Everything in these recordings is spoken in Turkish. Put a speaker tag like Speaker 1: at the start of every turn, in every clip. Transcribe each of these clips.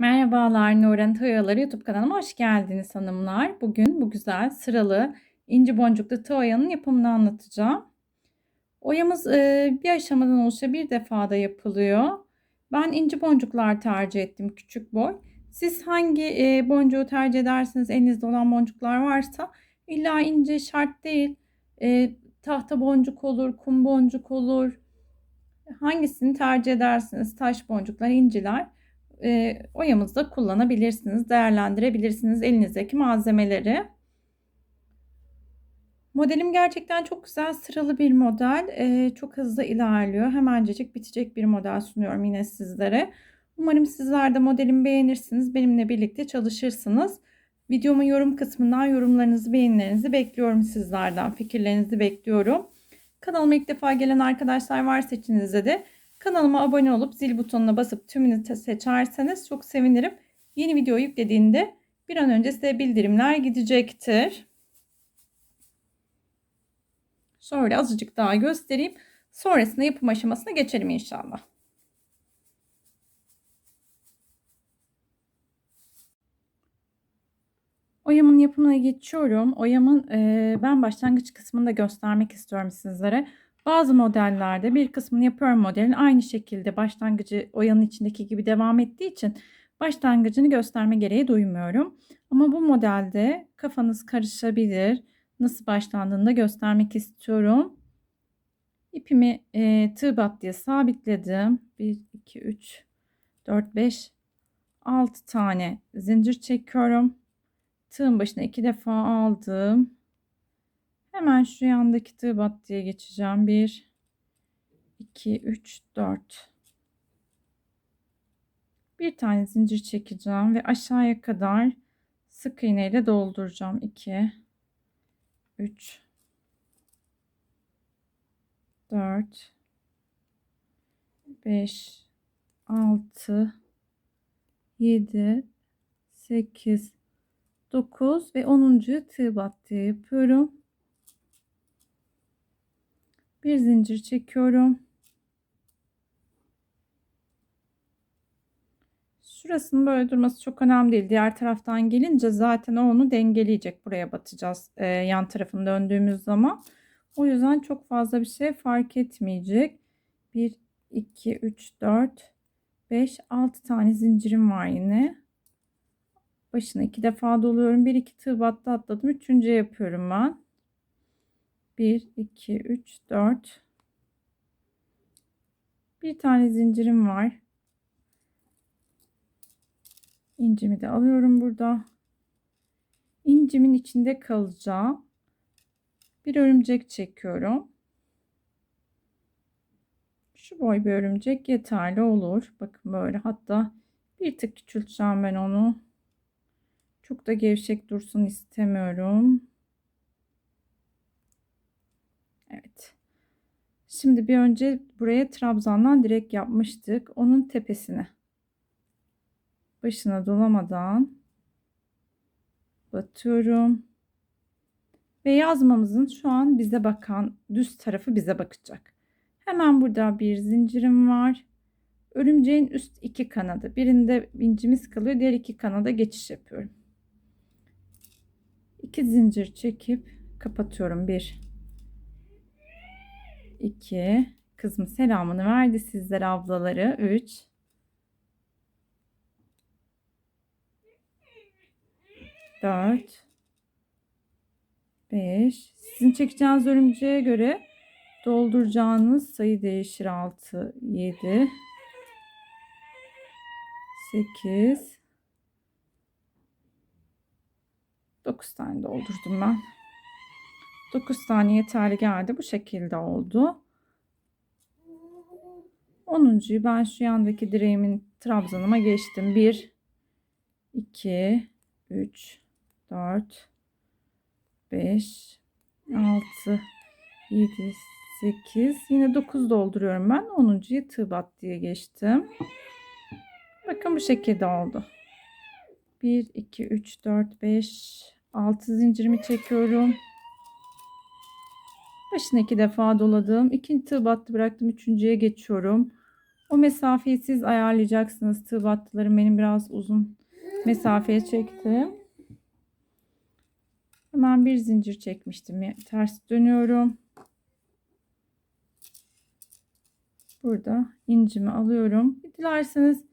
Speaker 1: Merhabalar Nuran Toyaları YouTube kanalıma hoş geldiniz hanımlar. Bugün bu güzel sıralı inci boncuklu tığ oyanın yapımını anlatacağım. Oyamız e, bir aşamadan oluşa bir defada yapılıyor. Ben inci boncuklar tercih ettim küçük boy. Siz hangi e, boncuğu tercih edersiniz elinizde olan boncuklar varsa illa ince şart değil. E, tahta boncuk olur, kum boncuk olur. Hangisini tercih edersiniz? Taş boncuklar, inciler e, oyamızda kullanabilirsiniz, değerlendirebilirsiniz elinizdeki malzemeleri. Modelim gerçekten çok güzel sıralı bir model. E, çok hızlı ilerliyor. Hemencecik bitecek bir model sunuyorum yine sizlere. Umarım sizler de modelimi beğenirsiniz. Benimle birlikte çalışırsınız. Videomun yorum kısmından yorumlarınızı, beğenilerinizi bekliyorum sizlerden. Fikirlerinizi bekliyorum. Kanalıma ilk defa gelen arkadaşlar varsa içinizde de Kanalıma abone olup zil butonuna basıp tümünü seçerseniz çok sevinirim. Yeni video yüklediğinde bir an önce size bildirimler gidecektir. Şöyle azıcık daha göstereyim. Sonrasında yapım aşamasına geçelim inşallah. Oyamın yapımına geçiyorum. Oyamın e, ben başlangıç kısmını da göstermek istiyorum sizlere. Bazı modellerde bir kısmını yapıyorum modelin aynı şekilde başlangıcı oyanın içindeki gibi devam ettiği için başlangıcını gösterme gereği duymuyorum. Ama bu modelde kafanız karışabilir. Nasıl başlandığını da göstermek istiyorum. İpimi e, tığ battıya sabitledim. 1, 2, 3, 4, 5, 6 tane zincir çekiyorum. Tığın başına iki defa aldım. Hemen şu yandaki tığ battıya geçeceğim. 1 2 3 4 bir tane zincir çekeceğim ve aşağıya kadar sık iğne ile dolduracağım. 2 3 4 5 6 7 8 9 ve 10. tığ battıya yapıyorum bir zincir çekiyorum. Şurasının böyle durması çok önemli değil. Diğer taraftan gelince zaten onu dengeleyecek. Buraya batacağız e, yan tarafını döndüğümüz zaman. O yüzden çok fazla bir şey fark etmeyecek. 1, 2, 3, 4, 5, 6 tane zincirim var yine. Başına iki defa doluyorum. 1, 2 tığ battı atladım. Üçüncü yapıyorum ben. 1 2 3 4 bir tane zincirim var. İncimi de alıyorum burada. İncimin içinde kalacağım. Bir örümcek çekiyorum. Şu boy bir örümcek yeterli olur. Bakın böyle. Hatta bir tık küçülteceğim ben onu. Çok da gevşek dursun istemiyorum Evet. Şimdi bir önce buraya trabzandan direkt yapmıştık. Onun tepesine başına dolamadan batıyorum. Ve yazmamızın şu an bize bakan düz tarafı bize bakacak. Hemen burada bir zincirim var. Örümceğin üst iki kanadı. Birinde incimiz kalıyor. Diğer iki kanada geçiş yapıyorum. İki zincir çekip kapatıyorum. Bir, 2 kızım selamını verdi sizlere ablaları. 3 4 5 sizin çekeceğiniz örümceğe göre dolduracağınız sayı değişir. 6 7 8 9 tane doldurdum ben 9 tane yeterli geldi. Bu şekilde oldu. 10.yu ben şu yandaki direğimin trabzanıma geçtim. 1 2 3 4 5 6 7 8 yine 9 dolduruyorum ben. 10.yu tığ bat diye geçtim. Bakın bu şekilde oldu. 1 2 3 4 5 6 zincirimi çekiyorum. Başına iki defa doladım. İkinci tığ battı bıraktım. Üçüncüye geçiyorum. O mesafeyi siz ayarlayacaksınız. Tığ battılarım benim biraz uzun mesafeye çektim. Hemen bir zincir çekmiştim. Ters dönüyorum. Burada incimi alıyorum. Dilerseniz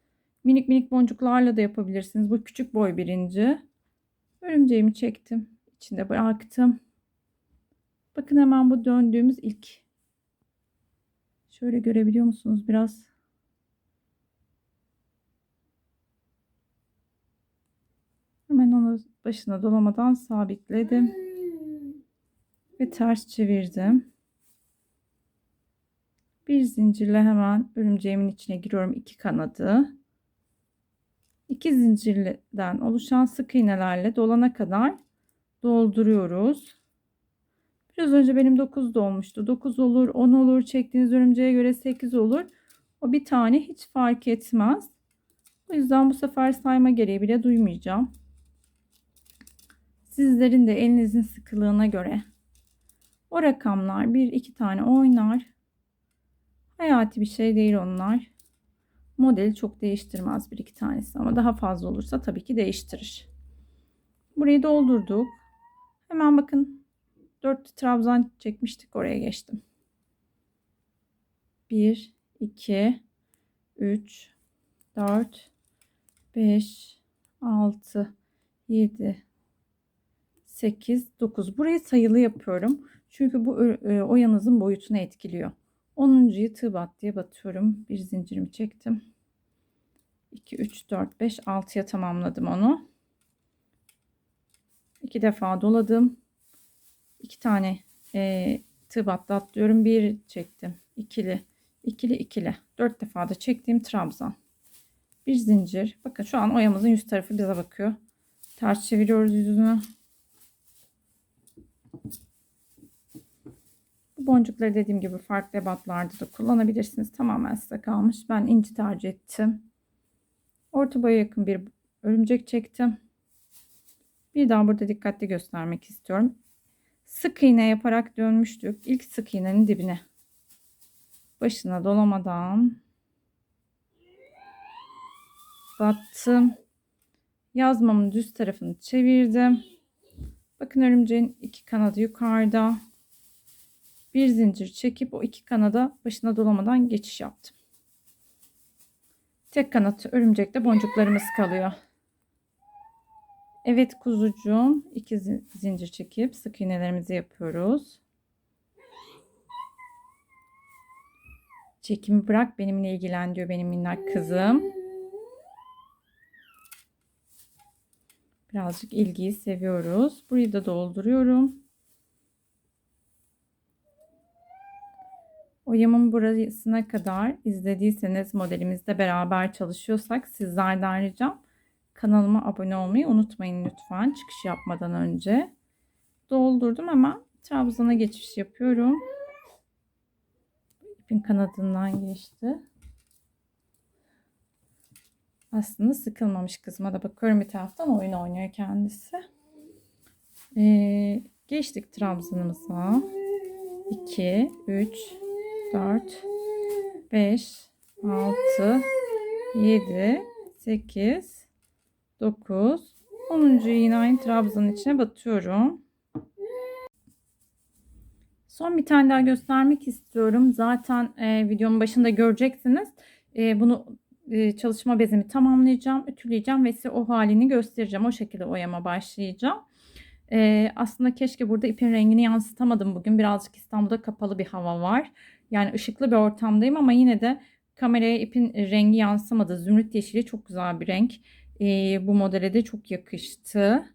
Speaker 1: minik minik boncuklarla da yapabilirsiniz. Bu küçük boy birinci. Örümceğimi çektim. İçinde bıraktım. Bakın hemen bu döndüğümüz ilk. Şöyle görebiliyor musunuz? Biraz Hemen onu başına dolamadan sabitledim. Ve ters çevirdim. Bir zincirle hemen örümceğimin içine giriyorum iki kanadı. İki zincirden oluşan sık iğnelerle dolana kadar dolduruyoruz. Biraz önce benim 9 dolmuştu. 9 olur, 10 olur. Çektiğiniz örümceğe göre 8 olur. O bir tane hiç fark etmez. O yüzden bu sefer sayma gereği bile duymayacağım. Sizlerin de elinizin sıkılığına göre o rakamlar bir iki tane oynar. Hayati bir şey değil onlar. Modeli çok değiştirmez bir iki tanesi ama daha fazla olursa tabii ki değiştirir. Burayı doldurduk. Hemen bakın 4 trabzan çekmiştik oraya geçtim. 1 2 3 4 5 6 7 8 9 burayı sayılı yapıyorum. Çünkü bu e, oyanızın boyutunu etkiliyor. 10.yı tığ bat diye batıyorum. Bir zincirimi çektim. 2 3 4 5 6'ya tamamladım onu. İki defa doladım. İki tane e, tığ battı. Bir çektim. ikili ikili ikili. Dört defa da çektiğim trabzan. Bir zincir. Bakın şu an oyamızın yüz tarafı bize bakıyor. Ters çeviriyoruz yüzünü. Bu boncukları dediğim gibi farklı ebatlarda da kullanabilirsiniz. Tamamen size kalmış. Ben inci tercih ettim. Orta boya yakın bir örümcek çektim. Bir daha burada dikkatli göstermek istiyorum. Sık iğne yaparak dönmüştük. İlk sık iğnenin dibine. Başına dolamadan battım. Yazmamın düz tarafını çevirdim. Bakın örümceğin iki kanadı yukarıda. Bir zincir çekip o iki kanada başına dolamadan geçiş yaptım. Tek kanat örümcekte boncuklarımız kalıyor. Evet kuzucuğum iki zincir çekip sık iğnelerimizi yapıyoruz. Çekimi bırak benimle ilgilen diyor benim minnak kızım. Birazcık ilgiyi seviyoruz. Burayı da dolduruyorum. Oyamın burasına kadar izlediyseniz modelimizde beraber çalışıyorsak sizlerden ricam kanalıma abone olmayı unutmayın lütfen çıkış yapmadan önce. Doldurdum ama trabzana geçiş yapıyorum. İpin kanadından geçti. Aslında sıkılmamış kızıma da bakıyorum bir taraftan oyun oynuyor kendisi. Ee, geçtik trabzanımıza. 2, 3, 4, 5, 6, 7, 8, 9, 10. yine aynı trabzanın içine batıyorum. Son bir tane daha göstermek istiyorum. Zaten e, videonun başında göreceksiniz. E, bunu e, çalışma bezimi tamamlayacağım, ütüleyeceğim ve size o halini göstereceğim. O şekilde oyama başlayacağım. E, aslında keşke burada ipin rengini yansıtamadım bugün. Birazcık İstanbul'da kapalı bir hava var. Yani ışıklı bir ortamdayım ama yine de kameraya ipin rengi yansımadı. Zümrüt yeşili çok güzel bir renk. E, bu modele de çok yakıştı.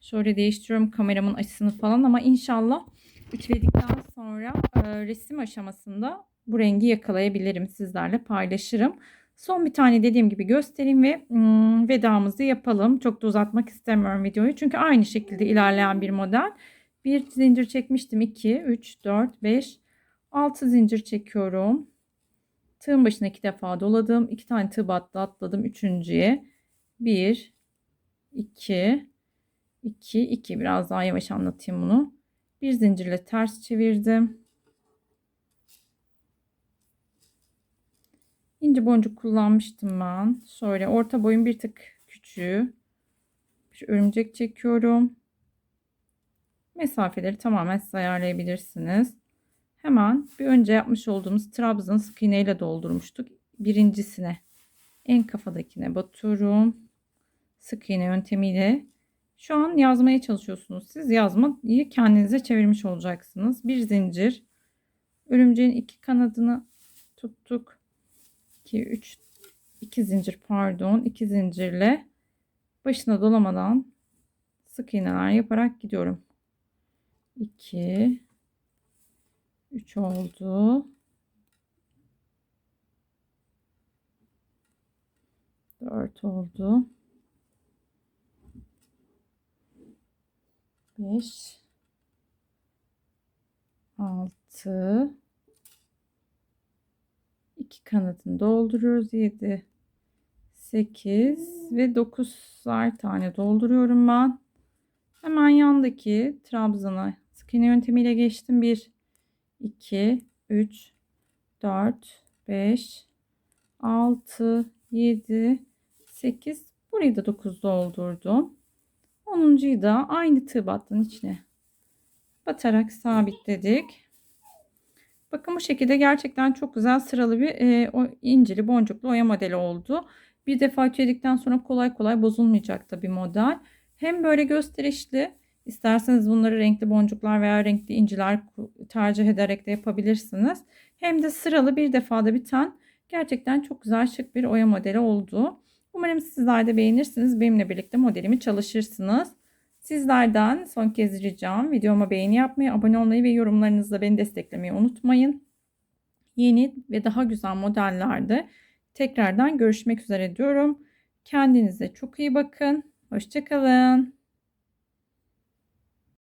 Speaker 1: Şöyle değiştiriyorum kameramın açısını falan ama inşallah ütüledikten sonra e, resim aşamasında bu rengi yakalayabilirim. Sizlerle paylaşırım. Son bir tane dediğim gibi göstereyim ve hmm, vedamızı yapalım. Çok da uzatmak istemiyorum videoyu. Çünkü aynı şekilde ilerleyen bir model. Bir zincir çekmiştim. 2, 3, 4, 5, 6 zincir çekiyorum. Tığın başına iki defa doladım. 2 tane tığ battı atladım. Üçüncüye. 1, 2, 2, 2. Biraz daha yavaş anlatayım bunu. Bir zincirle ters çevirdim. ince boncuk kullanmıştım ben. Şöyle orta boyun bir tık küçüğü. Bir örümcek çekiyorum. Mesafeleri tamamen siz ayarlayabilirsiniz. Hemen bir önce yapmış olduğumuz trabzan sık iğne ile doldurmuştuk. Birincisine en kafadakine batıyorum. Sık iğne yöntemiyle şu an yazmaya çalışıyorsunuz. Siz yazmayı kendinize çevirmiş olacaksınız. Bir zincir. Örümceğin iki kanadını tuttuk. 2 3 2 zincir pardon. 2 zincirle başına dolamadan sık iğneler yaparak gidiyorum. 2 3 oldu. 4 oldu. 5 6 2 kanadını dolduruyoruz. 7 8 ve 9'ar tane dolduruyorum ben. Hemen yandaki trabzana sık iğne yöntemiyle geçtim. 1 2 3 4 5 6 7 8 burayı da 9 doldurdum. 10'uncuyu da aynı tığ battığın içine batarak sabitledik. Bakın bu şekilde gerçekten çok güzel sıralı bir e, o incili boncuklu oya modeli oldu. Bir defa ütüledikten sonra kolay kolay bozulmayacak da bir model. Hem böyle gösterişli isterseniz bunları renkli boncuklar veya renkli inciler tercih ederek de yapabilirsiniz. Hem de sıralı bir defada biten gerçekten çok güzel şık bir oya modeli oldu. Umarım sizler de beğenirsiniz. Benimle birlikte modelimi çalışırsınız. Sizlerden son kez ricam videoma beğeni yapmayı, abone olmayı ve yorumlarınızla beni desteklemeyi unutmayın. Yeni ve daha güzel modellerde tekrardan görüşmek üzere diyorum. Kendinize çok iyi bakın. Hoşçakalın.